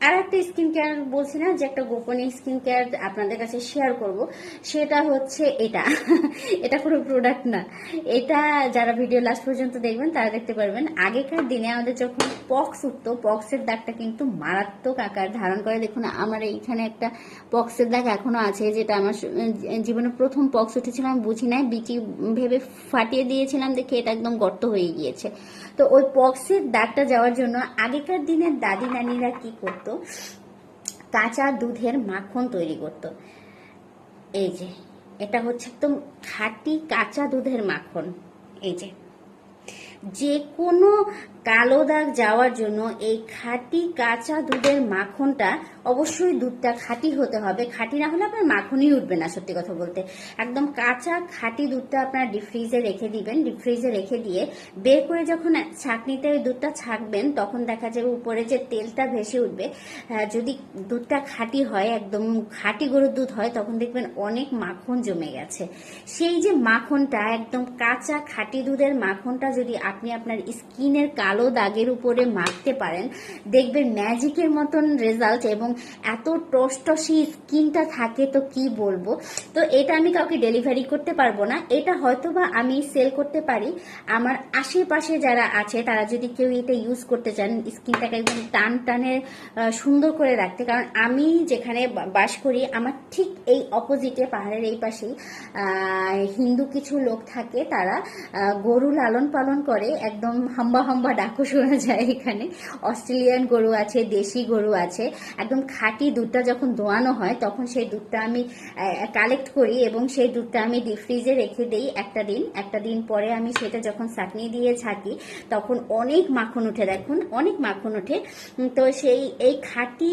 আর একটা skin care বলছি না, যে একটা গোপনীয় স্কিন কেয়ার আপনাদের কাছে শেয়ার করব, সেটা হচ্ছে এটা। এটা কোনো প্রোডাক্ট না। এটা যারা ভিডিও লাস্ট পর্যন্ত দেখবেন, তারা দেখতে পারবেন। আগেকার দিনে আমাদের যখন পক্স উঠতো পক্সের দাগটা কিন্তু মারাত্মক আকার ধারণ করে। দেখুন, আমার এইখানে একটা পক্সের দাগ এখনও আছে, যেটা আমার জীবনে প্রথম পক্স উঠেছিল, আমি বুঝি নাই। বিচি ভেবে ফাটিয়ে দিয়েছিলাম দেখে এটা একদম গর্ত হয়ে গিয়েছে। তো ওই পক্সের দাগটা যাওয়ার জন্য আগেকার দিনের দাদি নানিরা কি করত? কাঁচা দুধের মাখন তৈরি করত। এই যে, এটা হচ্ছে একদম খাঁটি কাঁচা দুধের মাখন। এই যে যে কোনো কালো দাগ যাওয়ার জন্য এই খাঁটি কাঁচা দুধের মাখনটা অবশ্যই দুধটা খাঁটি হতে হবে। খাঁটি না হলে আপনার মাখনই উঠবে না, সত্যি কথা বলতে। একদম কাঁচা খাঁটি দুধটা আপনার ডিপ ফ্রিজে রেখে দিবেন। ডিপ ফ্রিজে রেখে দিয়ে বের করে যখন ছাঁকনিতে ওই দুধটা ছাঁকবেন, তখন দেখা যাবে উপরে যে তেলটা ভেসে উঠবে যদি দুধটা খাঁটি হয়, একদম খাঁটি গরুর দুধ হয়, তখন দেখবেন অনেক মাখন জমে গেছে। সেই যে মাখনটা, একদম কাঁচা খাঁটি দুধের মাখনটা যদি আপনি আপনার স্কিনের কালো দাগের উপরে মাখতে পারেন। দেখবেন ম্যাজিকের মতন রেজাল্ট এবং এত টসটসি স্কিনটা থাকে তো কি বলব? তো এটা আমি কাউকে ডেলিভারি করতে পারব না। এটা হয়তো বা আমি সেল করতে পারি। আমার আশেপাশে যারা আছে, তারা যদি কেউ এটা ইউজ করতে চান, স্কিনটাকে একদম টান টানে সুন্দর করে রাখতে। কারণ আমি যেখানে বাস করি, আমার ঠিক এই অপোজিটে, পাহাড়ের এই পাশেই হিন্দু কিছু লোক থাকে, তারা গরু লালন পালন করে। একদম হাম্বা হাম্বা ডাকু শোনা যায় এখানে। অস্ট্রেলিয়ান গরু আছে, দেশি গরু আছে। একদম খাঁটি দুধটা যখন দোয়ানো হয়, তখন সেই দুধটা আমি কালেক্ট করি এবং সেই দুধটা আমি ডিপ ফ্রিজে রেখে দিই একটা দিন। একটা দিন পরে আমি সেটা যখন চাটনি দিয়ে ছাকি তখন অনেক মাখন উঠে, দেখুন, অনেক মাখন ওঠে তো সেই, এই খাঁটি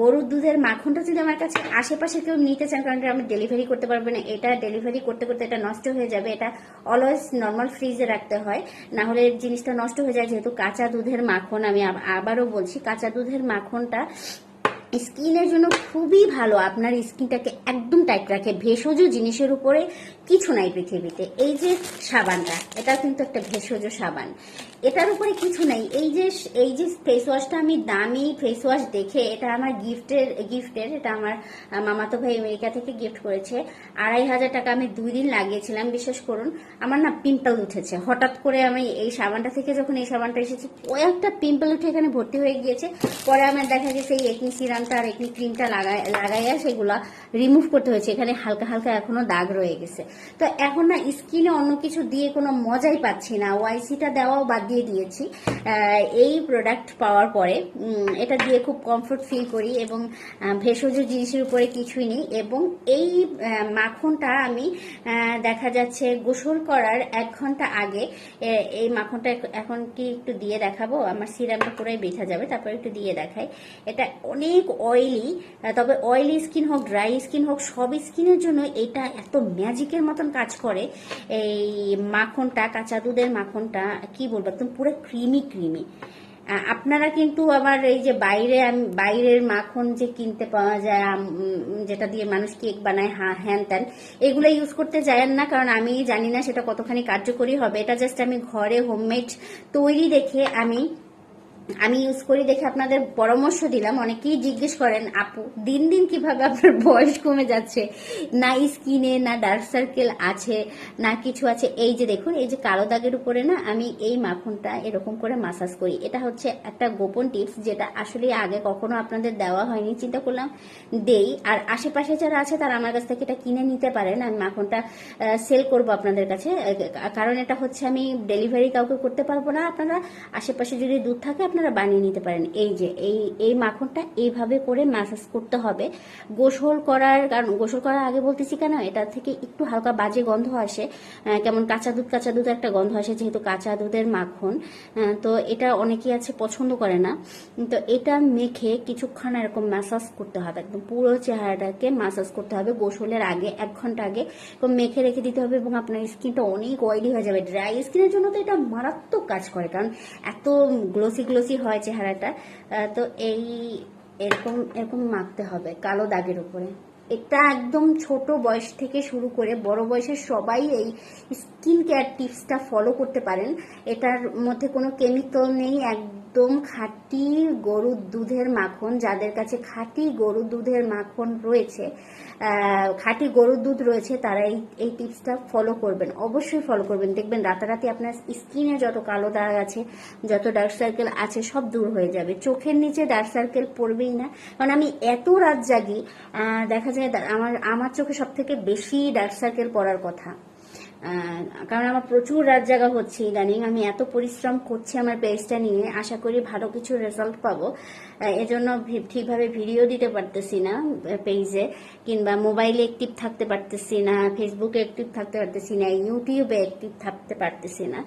গরুর দুধের মাখনটা যদি আমার কাছে আশেপাশে কেউ নিতে চান কারণ আমি ডেলিভারি করতে পারব না, এটা ডেলিভারি করতে করতে এটা নষ্ট হয়ে যাবে। এটা অলওয়েজ নর্মাল ফ্রিজে রাখতে হয়। না হলে জিনিসটা নষ্ট হয়ে যায়। যেহেতু কাঁচা দুধের মাখন আমি আবারও বলছি, কাঁচা দুধের মাখনটা স্কিনের জন্য খুবই ভালো। আপনার স্কিনটাকে একদম টাইট রাখে। ভেষজ জিনিসের উপরে কিছু নাই পৃথিবীতে। এই যে সাবানটা, এটা কিন্তু একটা ভেষজ সাবান। এটার উপরে কিছু নাই। এই যে এই যে ফেস ওয়াশটা আমি দামি ফেস ওয়াশ দেখে, এটা আমার গিফটের গিফটের এটা আমার মামাতো ভাই আমেরিকা থেকে গিফট করেছে। আড়াই হাজার টাকা আমি দুই দিন লাগিয়েছিলাম, বিশ্বাস করুন। আমার না পিম্পল উঠেছে। হঠাৎ করে আমি এই সাবানটা থেকে যখন এই সাবানটা এসেছে, কয়েকটা পিম্পল উঠে এখানে ভর্তি হয়ে গিয়েছে। পরে আমার দেখা গেছে এই একনি সিরামটা আর একনি ক্রিমটা লাগাই লাগাইয়া সেগুলা রিমুভ করতে হয়েছে। এখানে হালকা হালকা এখনও দাগ রয়ে গেছে। তো এখন না, স্কিনে অন্য কিছু দিয়ে কোনো মজাই পাচ্ছি না। ওয়াইসিটা দেওয়াও বাদ দিয়ে দিয়েছি। এই প্রোডাক্ট পাওয়ার পরে এটা দিয়ে খুব কমফোর্ট ফিল করি এবং ভেষজ জিনিসের উপরে কিছুই নেই এবং এই মাখনটা আমি দেখা যাচ্ছে গোসল করার এক ঘণ্টা আগে এই মাখনটা এখন কি একটু দিয়ে দেখাবো? আমার সিরামটা পুরাই বেঁচে যাবে, তারপর একটু দিয়ে দেখাই। এটা অনেক অয়েলি তবে অয়েলি স্কিন হোক ড্রাই স্কিন হোক, সব স্কিনের জন্য এটা এত ম্যাজিকের মতন কাজ করে। এই মাখনটা, কাঁচা দুধের মাখনটা, কি বলব, একদম পুরো ক্রিমি ক্রিমি আপনারা কিন্তু আবার এই যে বাইরে বাইরের মাখন যে কিনতে পাওয়া যায় যেটা দিয়ে মানুষ কেক বানায়, হা- হ্যান ত্যান, এগুলো ইউজ করতে যায়েন না, কারণ আমি জানি না সেটা কতখানি কার্যকরী হবে। এটা জাস্ট আমি ঘরে হোমমেড তৈরি দেখে আমি আমি ইউজ করি দেখে আপনাদের পরামর্শ দিলাম। অনেকেই জিজ্ঞেস করেন, আপু, দিন দিন কীভাবে আপনার বয়স কমে যাচ্ছে? না স্কিনে না ডার্ক সার্কেল আছে, না কিছু আছে? এই যে দেখুন, এই যে কালো দাগের উপরে না, আমি এই মাখনটা এরকম করে মাসাজ করি। এটা হচ্ছে একটা গোপন টিপস যেটা আসলে আগে কখনো আপনাদের দেওয়া হয়নি। চিন্তা করলাম দেই। আর আশেপাশে যারা আছে, তারা আমার কাছ থেকে এটা কিনে নিতে পারেন। আমি মাখনটা সেল করব আপনাদের কাছে। কারণ এটা হচ্ছে আমি ডেলিভারি কাউকে করতে পারব না। আপনারা আশেপাশে যদি দুধ থাকে আপনারা বানিয়ে নিতে পারেন। এই যে, এই এই মাখনটা এইভাবে করে ম্যাসাজ করতে হবে। গোসল করার, কারণ গোসল করার আগে বলতেছি কেন, এটা থেকে একটু হালকা বাজে গন্ধ আসে। কেমন কাঁচা দুধ কাঁচা দুধ একটা গন্ধ আসে, যেহেতু কাঁচা দুধের মাখন। তো এটা অনেকেই আছে পছন্দ করে না। তো এটা মেখে কিছুক্ষণ এরকম ম্যাসাজ করতে হবে। একদম পুরো চেহারাটাকে ম্যাসাজ করতে হবে। গোসলের আগে, এক ঘণ্টা আগে এরকম মেখে রেখে দিতে হবে এবং আপনার স্কিনটা অনেক অয়েলি হয়ে যাবে। ড্রাই স্কিনের জন্য তো এটা মারাত্মক কাজ করে, কারণ এত গ্লোসি গ্লোসি হয় চেহারাটা তো এই এরকম এরকম মাখতে হবে কালো দাগের উপরে। এটা একদম ছোট বয়স থেকে শুরু করে বড় বয়সের সবাই এই স্কিন কেয়ার টিপসটা ফলো করতে পারেন। এটার মধ্যে কোনো কেমিক্যাল নেই, এক একদম খাঁটি গরুর দুধের মাখন, যাদের কাছে খাঁটি গরুর দুধের মাখন রয়েছে খাঁটি গরুর দুধ রয়েছে, তারা এই এই টিপসটা ফলো করবেন। অবশ্যই ফলো করবেন। দেখবেন রাতারাতি আপনার স্কিনে যত কালো দাগ আছে, যত ডার্ক সার্কেল আছে, সব দূর হয়ে যাবে। চোখের নিচে ডার্ক সার্কেল পড়বেই না। কারণ আমি এত রাত জাগি দেখা যায় আমার আমার চোখে সব থেকে বেশি ডার্ক সার্কেল পড়ার কথা। কারণ আমার প্রচুর রাত জাগা হচ্ছে ইদানিং। আমি এত পরিশ্রম করছি আমার পেজটা নিয়ে, আশা করি ভালো কিছু রেজাল্ট পাবো। এজন্য ঠিকভাবে ভিডিও দিতে পারতেছি না পেজে কিংবা মোবাইলে অ্যাক্টিভ থাকতে পারতেছি না ফেসবুকে অ্যাক্টিভ থাকতে পারতেছি না ইউটিউবে অ্যাক্টিভ থাকতে পারতেছি না।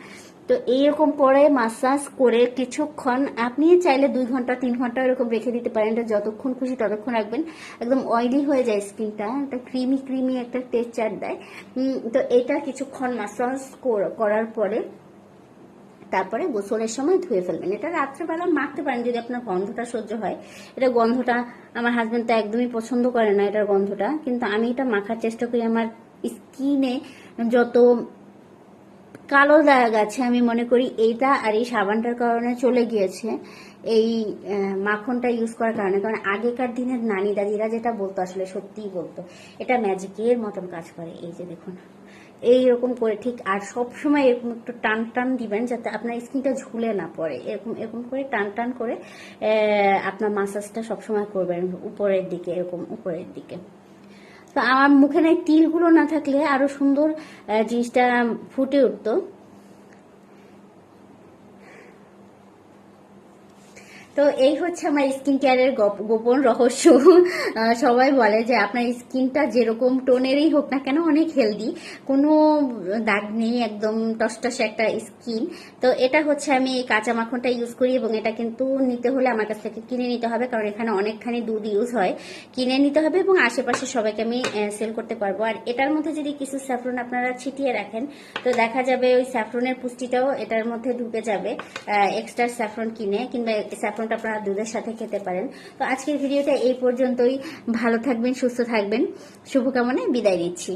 তো এইরকম করে মাসাজ করে কিছুক্ষণ, আপনি চাইলে দুই ঘণ্টা, তিন ঘণ্টা এরকম রেখে দিতে পারেন। এটা যতক্ষণ খুশি ততক্ষণ রাখবেন। একদম অয়েলি হয়ে যায় স্কিনটা একটা ক্রিমি ক্রিমি একটা টেক্সচার দেয়। তো এটা কিছুক্ষণ মাসাজ করার পরে তারপরে গোসলের সময় ধুয়ে ফেলবেন। এটা রাত্রেবেলা মাখতে পারেন যদি আপনার গন্ধটা সহ্য হয়। এটা গন্ধটা আমার হাজবেন্ড তো একদমই পছন্দ করে না এটার গন্ধটা। কিন্তু আমি এটা মাখার চেষ্টা করি। আমার স্কিনে যত কালো দাগ আছে, আমি মনে করি এইটা আর এই সাবানটার কারণে চলে গিয়েছে। এই মাখনটা ইউজ করার কারণে, কারণ আগেকার দিনের নানি দাদিরা যেটা বলতো আসলে, সত্যিই বলতো, এটা ম্যাজিকের মতন কাজ করে। এই যে দেখুন, এই রকম করে ঠিক, আর সব সময় এরকম একটু টান টান দিবেন যাতে আপনার স্কিনটা ঝুলে না পড়ে। এরকম এরকম করে টান টান করে আপনার মাসাজটা সবসময় করবেন উপরের দিকে, এরকম উপরের দিকে। তো আমার মুখে নাই তিলগুলো না থাকলে আরও সুন্দর জিনিসটা ফুটে উঠতো। তো এই হচ্ছে আমার স্কিন কেয়ারের গোপন রহস্য। সবাই বলে যে আপনার স্কিনটা যেরকম টোনেরই হোক না কেন অনেক হেলদি কোনো দাগ নেই, একদম টসটসে একটা স্কিন তো এটা হচ্ছে আমি এই কাঁচা মাখনটা ইউজ করি এবং এটা কিন্তু নিতে হলে আমার কাছ থেকে কিনে নিতে হবে, কারণ এখানে অনেকখানি দুধ ইউজ হয়। কিনে নিতে হবে এবং আশেপাশে সবাইকে আমি সেল করতে পারব। আর এটার মধ্যে যদি কিছু স্যাফরন আপনারা ছিটিয়ে রাখেন, তো দেখা যাবে ওই স্যাফরনের পুষ্টিটাও এটার মধ্যে ঢুকে যাবে এক্সট্রা স্যাফরন কিনে, কিংবা স্যাফরনটা আপনারা দুধের সাথে খেতে পারেন। তো আজকের ভিডিওটা এই পর্যন্তই। ভালো থাকবেন, সুস্থ থাকবেন। শুভকামনায় বিদায় দিচ্ছি